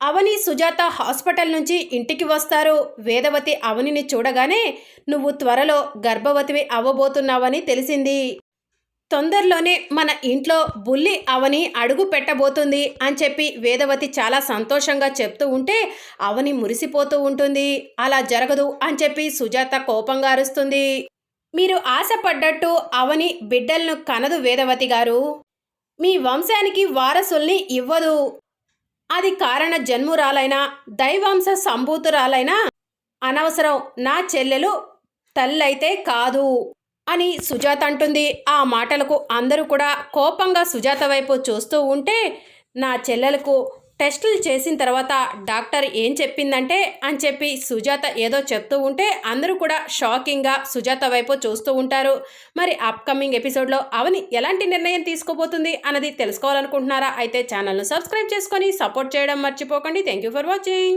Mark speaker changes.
Speaker 1: అవని Sujatha hospital నుంచి ఇంటికి వస్తారు. వేదవతి అవనిని చూడగానే నువ్వు త్వరలో గర్భవతివి అవ్వబోతున్నావని తెలిసింది. తొందరలోనే మన ఇంట్లో బుల్లి అవని అడుగు పెట్టబోతుంది అని చెప్పి వేదవతి చాలా సంతోషంగా చెప్తూ ఉంటే అవని మురిసిపోతూ ఉంటుంది. అలా జరగదు అని చెప్పి సుజాత కోపంగా అరుస్తుంది. మీరు ఆశపడ్డట్టు అవని బిడ్డలను కనదు వేదవతి గారు. మీ వంశానికి వారసుల్ని ఇవ్వదు. అది కారణ జన్మురాలైన దైవాంశ సంభూతురాలైన అనవసరం నా చెల్లెలు తల్లైతే కాదు అని సుజాత అంటుంది. ఆ మాటలకు అందరూ కూడా కోపంగా సుజాత వైపు చూస్తూ ఉంటే నా చెల్లెలకు టెస్టులు చేసిన తర్వాత డాక్టర్ ఏం చెప్పిందంటే అని చెప్పి సుజాత ఏదో చెప్తూ ఉంటే అందరూ కూడా షాకింగ్గా సుజాత వైపు చూస్తూ ఉంటారు. మరి అప్కమింగ్ ఎపిసోడ్లో అవని ఎలాంటి నిర్ణయం తీసుకోబోతుంది అన్నది తెలుసుకోవాలనుకుంటున్నారా? అయితే ఛానల్ను సబ్స్క్రైబ్ చేసుకొని సపోర్ట్ చేయడం మర్చిపోకండి. Thank you for watching.